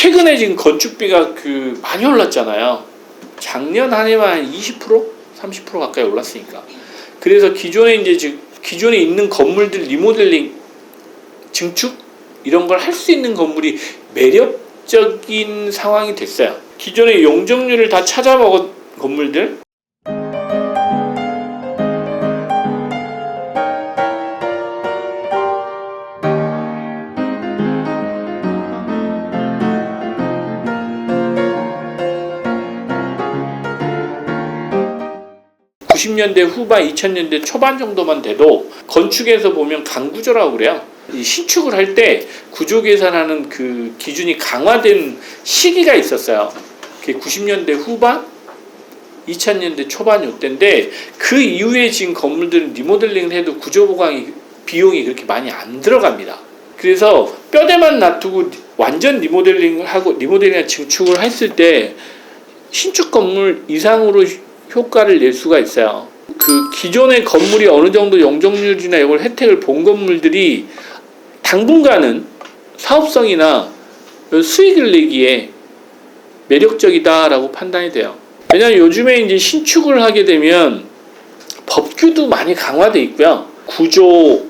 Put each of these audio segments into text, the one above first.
최근에 지금 건축비가 그 많이 올랐잖아요. 작년 한 해만 한 20%? 30% 가까이 올랐으니까. 그래서 기존에 이제 즉 기존에 있는 건물들 리모델링 증축 이런 걸 할 수 있는 건물이 매력적인 상황이 됐어요. 기존의 용적률을 다 찾아먹은 건물들 90년대 후반, 2000년대 초반 정도만 돼도 건축에서 보면 강구조라고 그래요. 이 신축을 할 때 구조 계산하는 그 기준이 강화된 시기가 있었어요. 그게 90년대 후반, 2000년대 초반 요때인데 그 이후에 지금 건물들은 리모델링을 해도 구조 보강이 비용이 그렇게 많이 안 들어갑니다. 그래서 뼈대만 놔두고 완전 리모델링을 하고 리모델링 증축을 했을 때 신축 건물 이상으로 효과를 낼 수가 있어요. 그 기존의 건물이 어느 정도 용적률이나 이걸 혜택을 본 건물들이 당분간은 사업성이나 수익을 내기에 매력적이다라고 판단이 돼요. 왜냐하면 요즘에 이제 신축을 하게 되면 법규도 많이 강화돼 있고요. 구조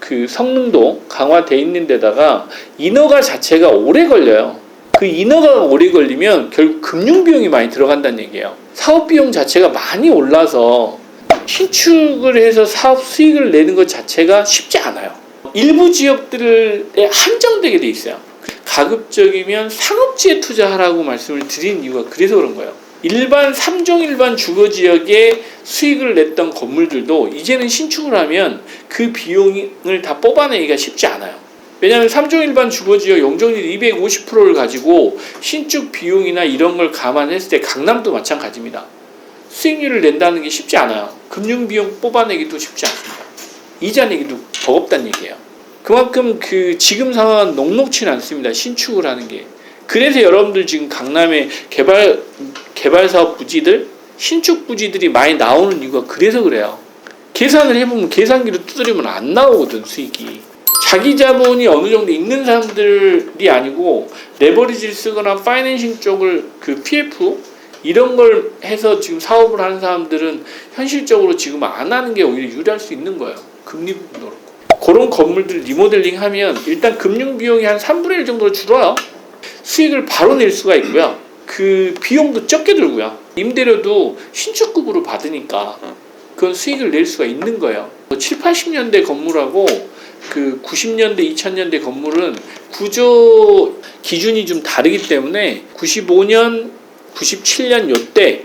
그 성능도 강화돼 있는 데다가 인허가 자체가 오래 걸려요. 그 인허가가 오래 걸리면 결국 금융 비용이 많이 들어간다는 얘기예요. 사업 비용 자체가 많이 올라서 신축을 해서 사업 수익을 내는 것 자체가 쉽지 않아요. 일부 지역들에 한정되게 돼 있어요. 가급적이면 상업지에 투자하라고 말씀을 드린 이유가 그래서 그런 거예요. 일반 3종 일반 주거 지역에 수익을 냈던 건물들도 이제는 신축을 하면 그 비용을 다 뽑아내기가 쉽지 않아요. 왜냐하면 3종 일반 주거 지역 용적률 250%를 가지고 신축 비용이나 이런 걸 감안했을 때 강남도 마찬가지입니다. 수익률을 낸다는 게 쉽지 않아요. 금융 비용 뽑아내기도 쉽지 않습니다. 이자 내기도 버겁다는 얘기예요. 그만큼 그 지금 상황은 녹록치는 않습니다. 신축을 하는 게. 그래서 여러분들 지금 강남에 개발 개발 사업 부지들 신축 부지들이 많이 나오는 이유가 그래서 그래요. 계산을 해보면 계산기를 두드리면 안 나오거든 수익이. 자기 자본이 어느 정도 있는 사람들이 아니고 레버리지를 쓰거나 파이낸싱 쪽을 그 PF 이런 걸 해서 지금 사업을 하는 사람들은 현실적으로 지금 안 하는 게 오히려 유리할 수 있는 거예요. 금리 부분도 그렇고. 그런 건물들 리모델링 하면 일단 금융 비용이 한 3분의 1 정도 줄어요. 수익을 바로 낼 수가 있고요. 그 비용도 적게 들고요. 임대료도 신축급으로 받으니까 그건 수익을 낼 수가 있는 거예요. 7, 80년대 건물하고 그 90년대, 2000년대 건물은 구조 기준이 좀 다르기 때문에 95년, 97년 요때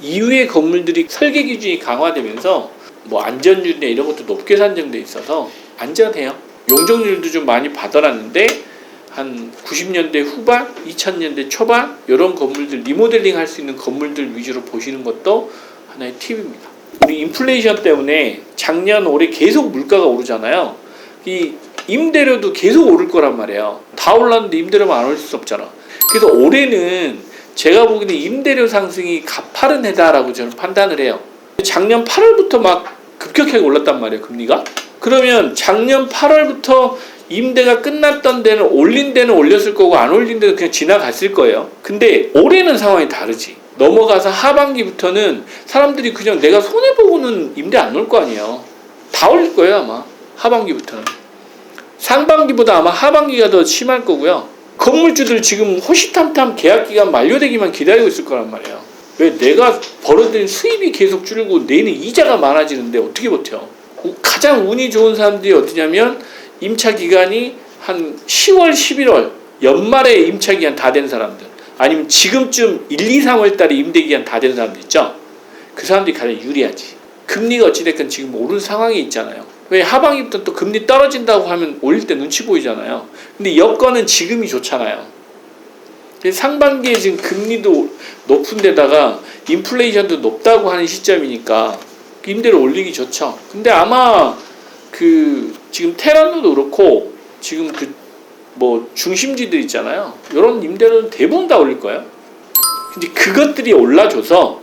이후의 건물들이 설계 기준이 강화되면서 뭐 안전율이나 이런 것도 높게 산정돼 있어서 안전해요. 용적률도 좀 많이 받아놨는데 한 90년대 후반, 2000년대 초반 이런 건물들 리모델링 할 수 있는 건물들 위주로 보시는 것도 하나의 팁입니다. 우리 인플레이션 때문에 작년 올해 계속 물가가 오르잖아요. 이 임대료도 계속 오를 거란 말이에요. 다 올랐는데 임대료만 안 오를 수 없잖아. 그래서 올해는 제가 보기에는 임대료 상승이 가파른 해다라고 저는 판단을 해요. 작년 8월부터 막 급격하게 올랐단 말이에요, 금리가. 그러면 작년 8월부터 임대가 끝났던 데는 올린 데는 올렸을 거고 안 올린 데는 그냥 지나갔을 거예요. 근데 올해는 상황이 다르지. 넘어가서 하반기부터는 사람들이 그냥 내가 손해 보고는 임대 안 올 거 아니에요. 다 올릴 거예요 아마 하반기부터는. 상반기보다 아마 하반기가 더 심할 거고요. 건물주들 지금 호시탐탐 계약 기간 만료되기만 기다리고 있을 거란 말이에요. 왜 내가 벌어들인 수입이 계속 줄고 내는 이자가 많아지는데 어떻게 버텨? 가장 운이 좋은 사람들이 어디냐면 임차 기간이 한 10월, 11월 연말에 임차 기간 다 된 사람들 아니면 지금쯤 1, 2, 3월 달에 임대 기간 다 된 사람들 있죠. 그 사람들이 가장 유리하지. 금리가 어찌됐건 지금 오른 상황이 있잖아요. 왜 하반기부터 또 금리 떨어진다고 하면 올릴 때 눈치 보이잖아요. 근데 여건은 지금이 좋잖아요. 상반기에 지금 금리도 높은 데다가 인플레이션도 높다고 하는 시점이니까 임대를 올리기 좋죠. 근데 아마 그 지금 테란도도 그렇고 지금 그 뭐 중심지들 있잖아요. 이런 임대료는 대부분 다 올릴 거예요. 근데 그것들이 올라줘서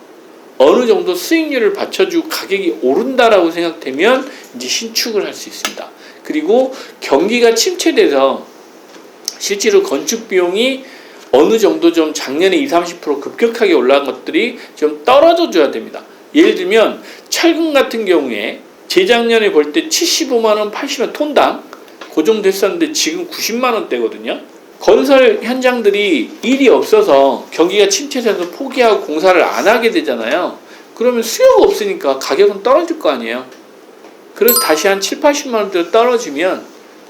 어느 정도 수익률을 받쳐주고 가격이 오른다라고 생각되면 이제 신축을 할 수 있습니다. 그리고 경기가 침체돼서 실제로 건축 비용이 어느 정도 좀 작년에 20, 30% 급격하게 올라간 것들이 좀 떨어져 줘야 됩니다. 예를 들면 철근 같은 경우에 재작년에 볼 때 75만 원, 80만 원 톤당 그 정도 했었는데 지금 90만 원대거든요. 건설 현장들이 일이 없어서 경기가 침체돼서 포기하고 공사를 안 하게 되잖아요. 그러면 수요가 없으니까 가격은 떨어질 거 아니에요. 그래서 다시 한 7, 80만 원대로 떨어지면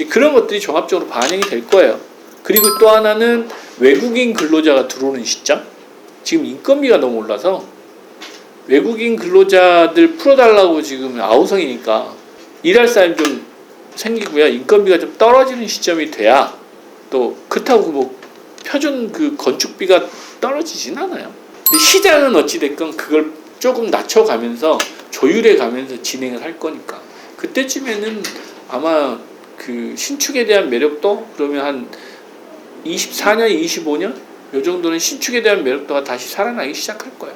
그런 것들이 종합적으로 반영이 될 거예요. 그리고 또 하나는 외국인 근로자가 들어오는 시점. 지금 인건비가 너무 올라서 외국인 근로자들 풀어달라고 지금 아우성이니까 일할 사람이 좀 생기고요. 인건비가 좀 떨어지는 시점이 돼야 또 그렇다고 뭐 표준 그 건축비가 떨어지진 않아요. 근데 시장은 어찌됐건 그걸 조금 낮춰가면서 조율해 가면서 진행을 할 거니까 그때쯤에는 아마 그 신축에 대한 매력도 그러면 한 24년, 25년 요 정도는 신축에 대한 매력도가 다시 살아나기 시작할 거예요.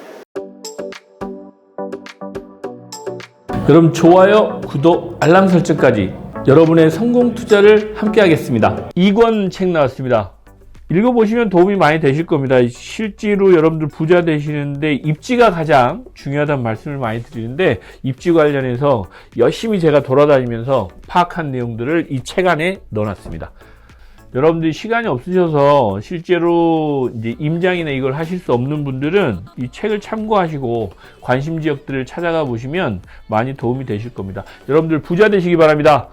여러분 좋아요, 구독, 알람 설정까지 여러분의 성공 투자를 함께 하겠습니다. 2권 책 나왔습니다. 읽어보시면 도움이 많이 되실 겁니다. 실제로 여러분들 부자 되시는데 입지가 가장 중요하다는 말씀을 많이 드리는데 입지 관련해서 열심히 제가 돌아다니면서 파악한 내용들을 이 책 안에 넣어놨습니다. 여러분들이 시간이 없으셔서 실제로 이제 임장이나 이걸 하실 수 없는 분들은 이 책을 참고하시고 관심 지역들을 찾아가 보시면 많이 도움이 되실 겁니다. 여러분들 부자 되시기 바랍니다.